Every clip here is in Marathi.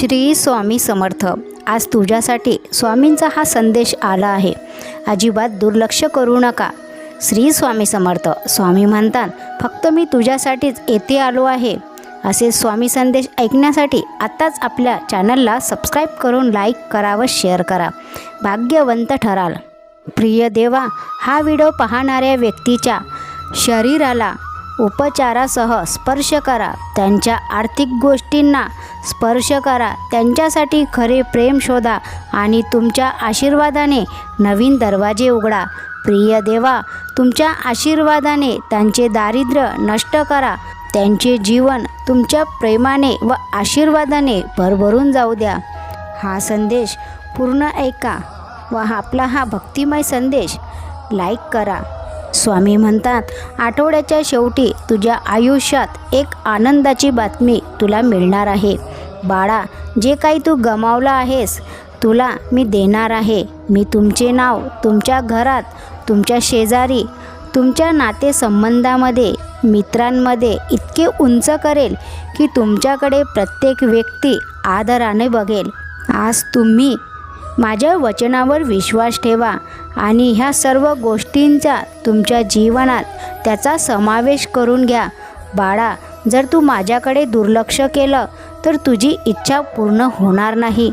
श्री स्वामी समर्थ. आज तुझ्यासाठी स्वामींचा हा संदेश आला आहे. अजिबात दुर्लक्ष करू नका. श्री स्वामी समर्थ. स्वामी म्हणतात फक्त मी तुझ्यासाठीच येथे आलो आहे. असे स्वामी संदेश ऐकण्यासाठी आत्ताच आपल्या चॅनलला सबस्क्राईब करून लाईक करा व शेअर करा. भाग्यवंत ठराल. प्रिय देवा हा व्हिडिओ पाहणाऱ्या व्यक्तीच्या शरीराला उपचारासह स्पर्श करा. त्यांच्या आर्थिक गोष्टींना स्पर्श करा. त्यांच्यासाठी खरे प्रेम शोधा आणि तुमच्या आशीर्वादाने नवीन दरवाजे उघडा. प्रिय देवा तुमच्या आशीर्वादाने त्यांचे दारिद्र्य नष्ट करा. त्यांचे जीवन तुमच्या प्रेमाने व आशीर्वादाने भरभरून जाऊ द्या. हा संदेश पूर्ण ऐका व आपला हा भक्तिमय संदेश लाईक करा. स्वामी म्हणतात आठवड्याच्या शेवटी तुझ्या आयुष्यात एक आनंदाची बातमी तुला मिळणार आहे. बाळा जे काही तू गमावलं आहेस तुला मी देणार आहे. मी तुमचे नाव तुमच्या घरात तुमच्या शेजारी तुमच्या नातेसंबंधामध्ये मित्रांमध्ये इतके उंच करेल की तुमच्याकडे प्रत्येक व्यक्ती आदराने बघेल. आज तुम्ही माझ्या वचनावर विश्वास ठेवा आणि ह्या सर्व गोष्टींचा तुमच्या जीवनात त्याचा समावेश करून घ्या. बाळा जर तू माझ्याकडे दुर्लक्ष केलं तर तुझी इच्छा पूर्ण होणार नाही.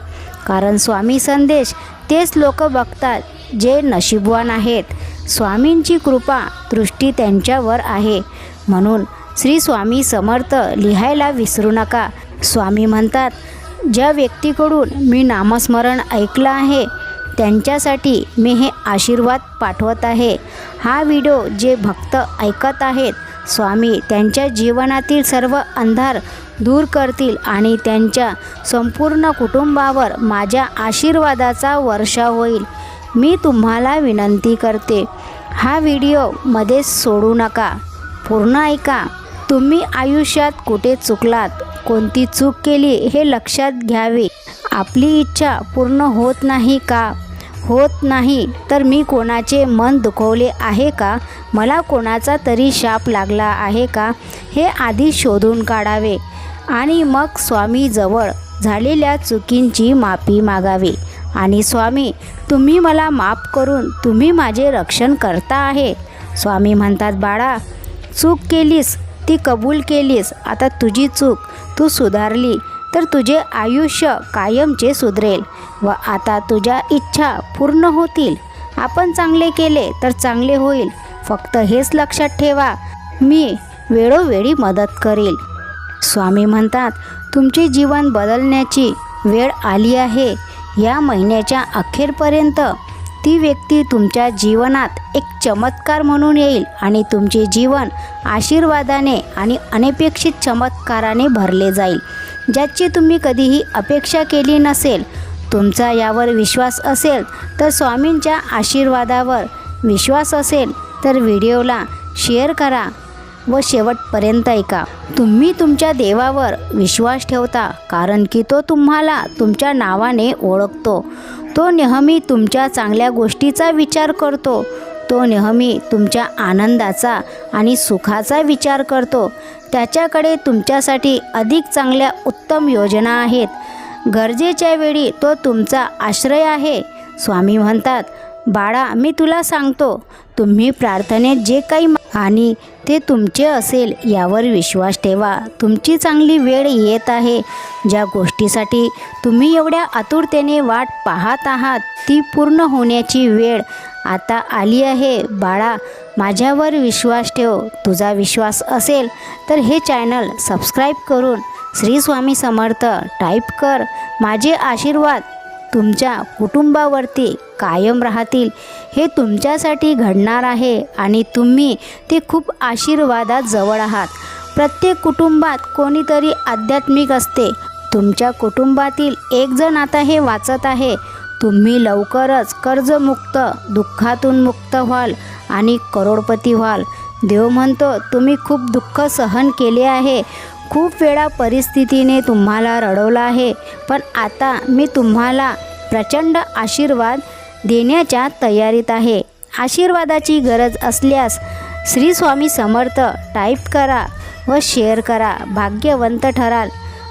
कारण स्वामी संदेश तेच लोक बघतात जे नशीबवान आहेत. स्वामींची कृपा दृष्टी त्यांच्यावर आहे. म्हणून श्री स्वामी समर्थ लिहायला विसरू नका. स्वामी म्हणतात ज्या व्यक्तीकडून मी नामस्मरण ऐकलं आहे त्यांच्यासाठी मी हे आशीर्वाद पाठवत आहे. हा व्हिडिओ जे भक्त ऐकत आहेत स्वामी त्यांच्या जीवनातील सर्व अंधार दूर करतील आणि त्यांच्या संपूर्ण कुटुंबावर माझ्या आशीर्वादाचा वर्षा होईल. मी तुम्हाला विनंती करते हा व्हिडिओ मध्येच सोडू नका. पूर्ण ऐका. तुम्ही आयुष्यात कुठे चुकलात? कोणती चूक केली हे लक्षात घ्यावे. आपली इच्छा पूर्ण होत नाही का? होत नाही. तर मी कोणाचे मन दुखवले आहे का? मला कोणाचा तरी शाप लागला आहे का? हे आधी शोधून काढावे. आणि मग स्वामीजवळ झालेल्या चुकींची माफी मागावी. आणि स्वामी तुम्ही मला माफ करून तुम्ही माझे रक्षण करता आहे. स्वामी म्हणतात बाळा चूक केलीस ती कबूल केलीस. आता तुझी चूक तू सुधारली. तर तुझे आयुष्य कायमचे सुधरेल व आता तुझ्या इच्छा पूर्ण होतील. आपण चांगले केले तर चांगले होईल. फक्त हेच लक्षात ठेवा मी वेळोवेळी मदत करेल. स्वामी म्हणतात तुमचे जीवन बदलण्याची वेळ आली आहे. या महिन्याच्या अखेरपर्यंत ती व्यक्ती तुमच्या जीवनात एक चमत्कार म्हणून येईल आणि तुमचे जीवन आशीर्वादाने आणि अनपेक्षित चमत्काराने भरले जाईल. ज्याची तुम्ही कधीही अपेक्षा केली नसेल तुमचा यावर विश्वास असेल तर स्वामींच्या आशीर्वादावर विश्वास असेल तर व्हिडिओला शेअर करा व शेवटपर्यंत ऐका. तुम्ही तुमच्या देवावर विश्वास ठेवता कारण की तो तुम्हाला तुमच्या नावाने ओळखतो. तो नेहमी तुमच्या चांगल्या गोष्टीचा विचार करतो. तो नेहमी तुमच्या आनंदाचा आणि सुखाचा विचार करतो. त्याच्याकडे तुमच्यासाठी अधिक चांगल्या उत्तम योजना आहेत. गरजेच्या वेळी तो तुमचा आश्रय आहे. स्वामी म्हणतात बाळा मी तुला सांगतो तुम्ही प्रार्थनेत जे काही आणि ते तुमचे असेल यावर विश्वास ठेवा. तुमची चांगली वेळ येत आहे. ज्या गोष्टीसाठी तुम्ही एवढ्या आतुरतेने वाट पाहत आहात ती पूर्ण होण्याची वेळ आता आली आहे. बाळा माझ्यावर विश्वास ठेव. तुझा विश्वास असेल तर हे चॅनल सबस्क्राईब करून श्री स्वामी समर्थ टाईप कर. माझे आशीर्वाद. तुमच्या कुटुंबावरती कायम राहतील. हे तुमच्यासाठी घडणार आहे आणि तुम्ही ते खूप आशीर्वादात जवळ आहात. प्रत्येक कुटुंबात कोणीतरी आध्यात्मिक असते. तुमच्या कुटुंबातील एक जण आता हे वाचत आहे. तुम्ही लवकरच कर्जमुक्त दुःखातून मुक्त व्हाल आणि करोडपती व्हाल. देव म्हणतो तुम्ही खूप दुःख सहन केले आहे. खूप वेळा परिस्थितीने तुम्हाला रडवलं आहे पण आता मी तुम्हाला प्रचंड आशीर्वाद देण्याच्या तयारीत आहे. आशीर्वादाची गरज असल्यास श्री स्वामी समर्थ टाईप करा व शेअर करा भाग्यवंत ठराल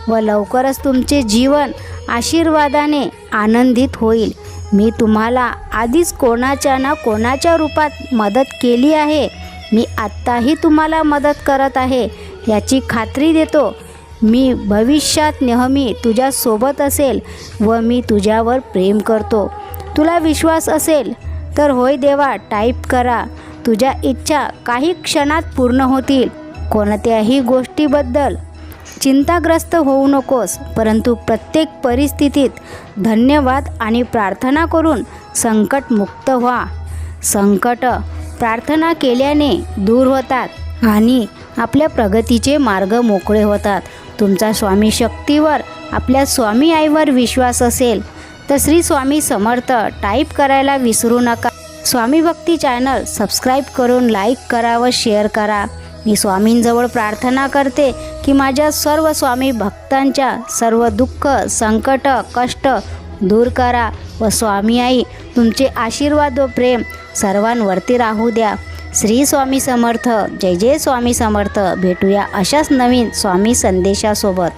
व लवकरच तुमचे जीवन आशीर्वादाने आनंदित होईल. मी तुम्हाला आधीच कोणाच्या ना कोणाच्या रूपात मदत केली आहे. मी आत्ताही तुम्हाला मदत करत आहे. याची खात्री देतो. मी भविष्यात नेहमी तुझ्यासोबत असेल व मी तुझ्यावर प्रेम करतो. तुला विश्वास असेल तर होय देवा टाईप करा. तुझ्या इच्छा काही क्षणात पूर्ण होतील कोणत्याही गोष्टीबद्दल. चिंताग्रस्त होऊ नकोस परंतु प्रत्येक परिस्थितीत धन्यवाद आणि प्रार्थना करून संकटमुक्त व्हा. संकट प्रार्थना केल्याने दूर होतात. आणि आपल्या प्रगतीचे मार्ग मोकळे होतात. तुमचा स्वामी शक्तीवर आपल्या स्वामी आईवर विश्वास असेल तर श्री स्वामी समर्थ टाईप करायला विसरू नका. स्वामी भक्ती चॅनल सबस्क्राईब करून लाईक करा व शेअर करा. मी स्वामींजवळ प्रार्थना करते की माझ्या सर्व स्वामी भक्तांच्या सर्व दुःख संकट कष्ट दूर करा व स्वामी आई तुमचे आशीर्वाद व प्रेम सर्वांवरती राहू द्या. श्री स्वामी समर्थ. जय जय स्वामी समर्थ. भेटूया अशाच नवीन स्वामी संदेशासोबत.